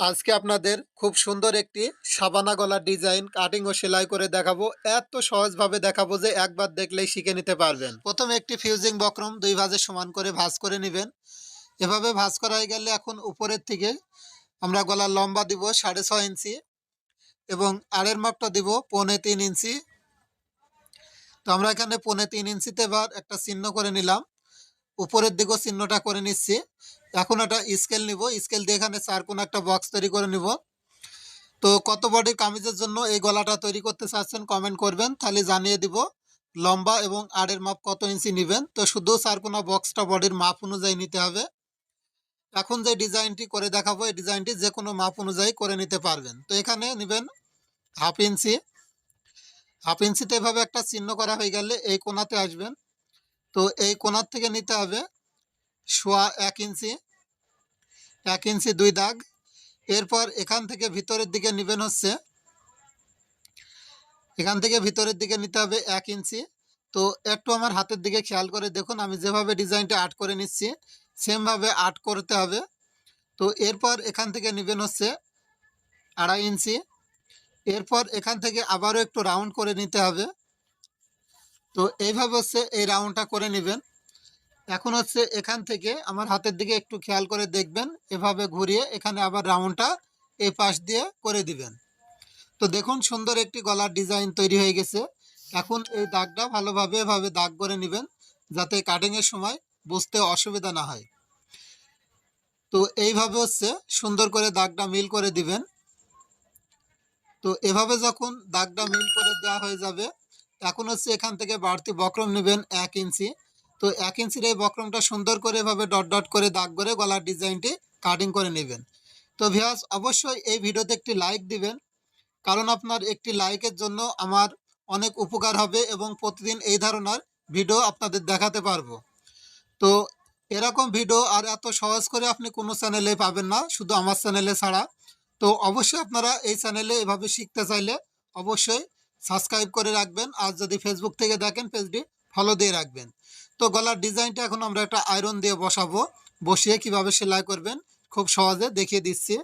আজকে আপনাদের খুব সুন্দর একটি সাবানা গলার ডিজাইন কাটিং ও সেলাই করে দেখাবো। এত সহজভাবে দেখাবো যে একবার দেখলেই শিখে নিতে পারবেন। প্রথমে একটি ফিউজিং বক্রম দুই ভাজে সমান করে ভাঁজ করে নেবেন। এভাবে ভাঁজ করা হয়ে গেলে এখন উপরের থেকে আমরা গলার লম্বা দিব সাড়ে ছয় ইঞ্চি এবং আড়ের মাপটা দিব পৌনে তিন ইঞ্চি। তো আমরা এখানে পৌনে তিন ইঞ্চিতে এবার একটা চিহ্ন করে নিলাম। উপরের দিকেও চিহ্নটা করে নিচ্ছি। এখন একটা স্কেল নিব। স্কেল দিয়ে এখানে চার কোন একটা বক্স তৈরি করে নিব। তো কত বডির কামিজের জন্য এই গলাটা তৈরি করতে চাচ্ছেন কমেন্ট করবেন, তাহলে জানিয়ে দিব লম্বা এবং আড়ের মাপ কত ইঞ্চি নেবেন। তো শুধু চারকোনা বক্সটা বডির মাপ অনুযায়ী নিতে হবে। এখন যে ডিজাইনটি করে দেখাবো, এই ডিজাইনটি যে কোনো মাপ অনুযায়ী করে নিতে পারবেন। তো এখানে নেবেন হাফ ইঞ্চি হাফ ইঞ্চিতে এভাবে একটা চিহ্ন করা হয়ে গেলে এই কোনাতে আসবেন। তো এই কোনার থেকে নিতে হবে সোয়া এক ইঞ্চি এক ইঞ্চি দুই দাগ। এরপর এখান থেকে ভিতরের দিকে নেবেন হচ্ছে, এখান থেকে ভিতরের দিকে নিতে হবে এক ইঞ্চি। তো একটু আমার হাতের দিকে খেয়াল করে দেখুন, আমি যেভাবে ডিজাইনটা আর্ট করে নিচ্ছি, সেমভাবে আর্ট করতে হবে। তো এরপর এখান থেকে নেবেন হচ্ছে আড়াই ইঞ্চি। এরপর এখান থেকে আবারও একটু রাউন্ড করে নিতে হবে। তো এইভাবে হচ্ছে এই রাউন্ডটা করে নেবেন। এখন হচ্ছে এখান থেকে আমার হাতের দিকে একটু খেয়াল করে দেখবেন, এভাবে ঘুরিয়ে এখানে আবার রাউন্ডটা এই পাশ দিয়ে করে দিবেন। তো দেখুন সুন্দর একটি গলার ডিজাইন তৈরি হয়ে গেছে। এখন এই দাগটা ভালোভাবে এভাবে দাগ করে নেবেন যাতে কাটিংয়ের সময় বুঝতে অসুবিধা না হয়। তো এইভাবে হচ্ছে সুন্দর করে দাগটা মিল করে দিবেন। তো এভাবে যখন দাগটা মিল করে দেওয়া হয়ে যাবে, এখন হচ্ছে এখান থেকে বাড়তি বক্রম নেবেন এক ইঞ্চি। তো এক ইঞ্চির এই বক্রমটা সুন্দর করে এভাবে ডট ডট করে দাগ করে গলার ডিজাইনটি কাটিং করে নেবেন। তো ভিয়াস অবশ্যই এই ভিডিওতে একটি লাইক দিবেন, কারণ আপনার একটি লাইকের জন্য আমার অনেক উপকার হবে এবং প্রতিদিন এই ধরনের ভিডিও আপনাদের দেখাতে পারব। তো এরকম ভিডিও আর এত সহজ করে আপনি কোনো চ্যানেলে পাবেন না, শুধু আমার চ্যানেলে ছাড়া। তো অবশ্যই আপনারা এই চ্যানেলে এভাবে শিখতে চাইলে অবশ্যই সাবস্ক্রাইব করে রাখবেন, আর যদি ফেসবুক থেকে দেখেন পেজটি ফলো দিয়ে রাখবেন। তো গলার ডিজাইনটা এখন আমরা একটা আয়রন দিয়ে বসাবো। বসিয়ে কীভাবে সেলাই করবেন, খুব সহজে দেখিয়ে দিচ্ছি।